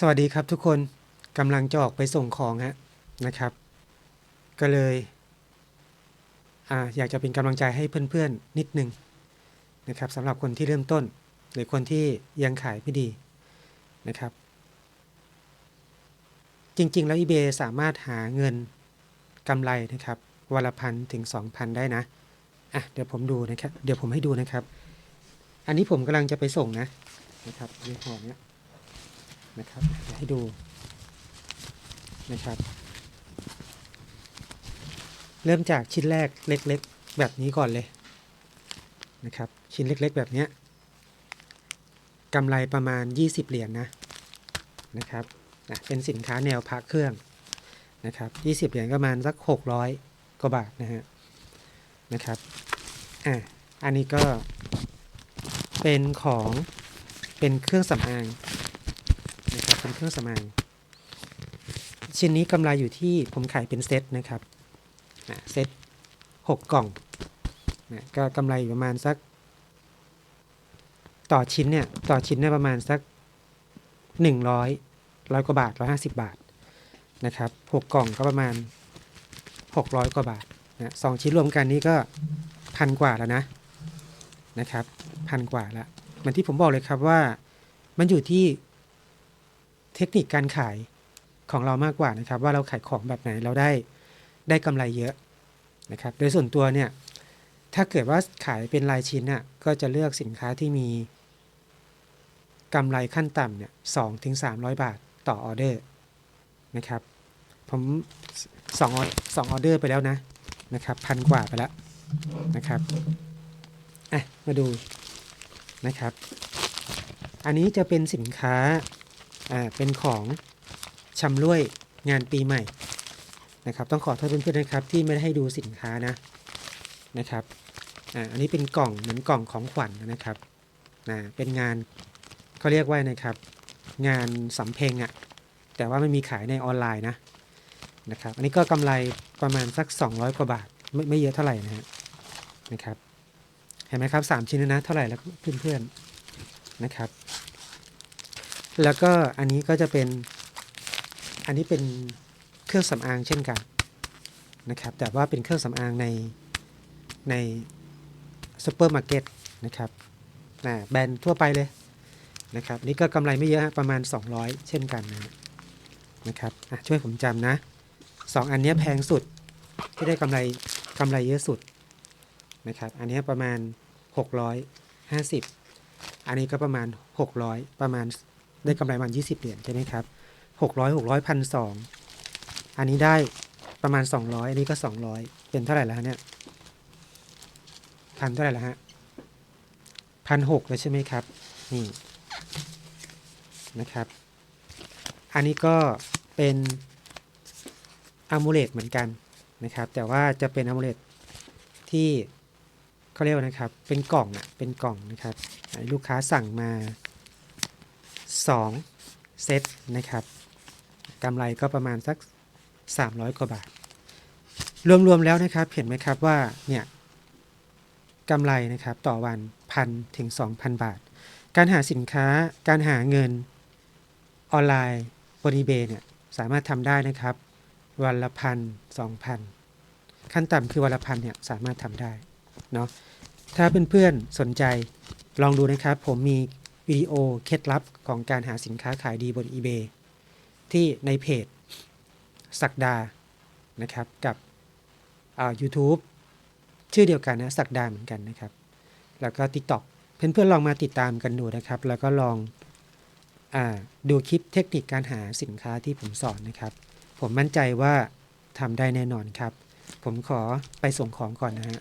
สวัสดีครับทุกคนกำลังจะออกไปส่งของฮะนะครับ ก็เลยออยากจะเป็นกำลังใจให้เพื่อนๆนิดนึงนะครับสำหรับคนที่เริ่มต้น หรือคนที่ยังขายไม่ดีนะครับ จริงๆ แล้ว eBay สามารถหาเงินกำไรนะครับวันละพันถึง 2,000 ได้นะอะเดี๋ยวผมดูนะครับ เดี๋ยวผมให้ดูนะครับ อันนี้ผมกำลังจะไปส่งนะนะครับยี่ห้อเนี้ย นะครับให้ดูนะครับ เริ่มจากชิ้นแรกเล็กๆ แบบนี้ก่อนเลยนะครับ ชิ้นเล็กๆ แบบนี้กำไรประมาณ 20 เหรียญนนะนะครับนะเป็นสินค้าแนวพระเครื่องนะครับ20 เหรียญก็ประมาณสัก 600 กว่าบาทนะฮะนะครับอะอันนี้ก็เป็นของเป็นเครื่องสำอาง นะครับเป็นเครื่องสำอางชิ้นนี้กำไรอยู่ที่ผมขายเป็นเซตนะครับเซตหกกล่องนะก็กำไรอยู่ประมาณสัก ต่อชิ้นเนี่ยต่อชิ้นเนี่ยประมาณสักหนึ่งร้อยร้อยกว่าบาทร้อยห้าสิบบาทนะครับหกกล่องก็ประมาณหกร้อยกว่าบาทนะสองชิ้นรวมกันนี้ก็พันกว่าแล้วนะนะครับพันกว่าล้วเหมือนที่ผมบอกเลยครับว่ามันอยู่ที่ เทคนิคการขายของเรามากกว่านะครับ ว่าเราขายของแบบไหนเราได้ได้กำไรเยอะนะครับ โดยส่วนตัวเนี่ยถ้าเกิดว่าขายเป็นรายชิ้นน่ะก็จะเลือกสินค้าที่มีกำไรขั้นต่ำเนี่ยสองถึงสามร้อยบาทต่อออเดอร์นะครับ ผมสองสองออเดอร์ไปแล้วนะนะครับพันกว่าไปแล้วนะครับอะมาดูนะครับ อันนี้จะเป็นสินค้า อ่าเป็นของชำร่วยงานปีใหม่นะครับ ต้องขอโทษเพื่อนๆนะครับที่ไม่ได้ให้ดูสินค้านะนะครับอ่าอันนี้เป็นกล่องเหมือนกล่องของขวัญนะครับนะเป็นงานเขาเรียกว่านะครับ งานสำเพ็งอะ่ะแต่ว่าไม่มีขายในออนไลน์นะนะครับ อันนี้ก็กำไรประมาณสัก 200 กว่าบาทไม่ไม่เยอะเท่าไหร่นะฮะนะครับเห็นไหมครับสามชิ้นนะเท่าไหร่แล้วเพื่อนๆนะครับ แล้วก็อันนี้ก็จะเป็นอันนี้เป็นเครื่องสำอางเช่นกันนะครับ แต่ว่าเป็นเครื่องสำอางในในซูเปอร์มาร์เก็ตนะครับนะแบรนด์ทั่วไปเลยนะครับนี่ก็กำไรไม่เยอะฮะประมาณ 200 เช่นกันนะนะครับช่วยผมจำนะสองอันนี้แพงสุดที่ได้กำไรกำไรเยอะสุดนะครับอันนี้ประมาณ 650 อันนี้ก็ประมาณ 600 ประมาณ ได้กำไรประมาณ20เหรียญใช่ไหมครับ600 600พันสองอันนี้ได้ประมาณ200อันนี้ก็200เป็นเท่าไหร่แล้วเนี่ยพันเท่าไหร่แล้วฮะพันหกแล้วใช่ไหมครับนี่นะครับ อันนี้ก็เป็นอะมูเลตเหมือนกันนะครับ แต่ว่าจะเป็นอะมูเลตที่เขาเรียกว่านะครับ เป็นกล่องอะเป็นกล่องนะครับ ลูกค้าสั่งมา 2 เซตนะครับกำไรก็ประมาณสัก 300 กว่าบาท รวมๆแล้วนะครับเห็นไหมครับว่าเนี่ยกำไรนะครับต่อวันพันถึง 2,000 บาท การหาสินค้าการหาเงินออนไลน์บน eBay เนี่ยสามารถทำได้นะครับ วันละพันสองพันขั้นต่ำคือวันละพันเนี่ยสามารถทำได้เนาะถ้าเพื่อนๆสนใจลองดูนะครับ ผมมี วิดีโอเคล็ดลับของการหาสินค้าขายดีบน eBay ที่ในเพจสักดานะครับกับอ่า YouTube ชื่อเดียวกันนะสักดาเหมือนกันนะครับ แล้วก็ TikTok เพื่อนๆลองมาติดตามกันดูนะครับ แล้วก็ลองอาดูคลิปเทคนิคการหาสินค้าที่ผมสอนนะครับ ผมมั่นใจว่าทำได้แน่นอนครับ ผมขอไปส่งของก่อนนะฮะ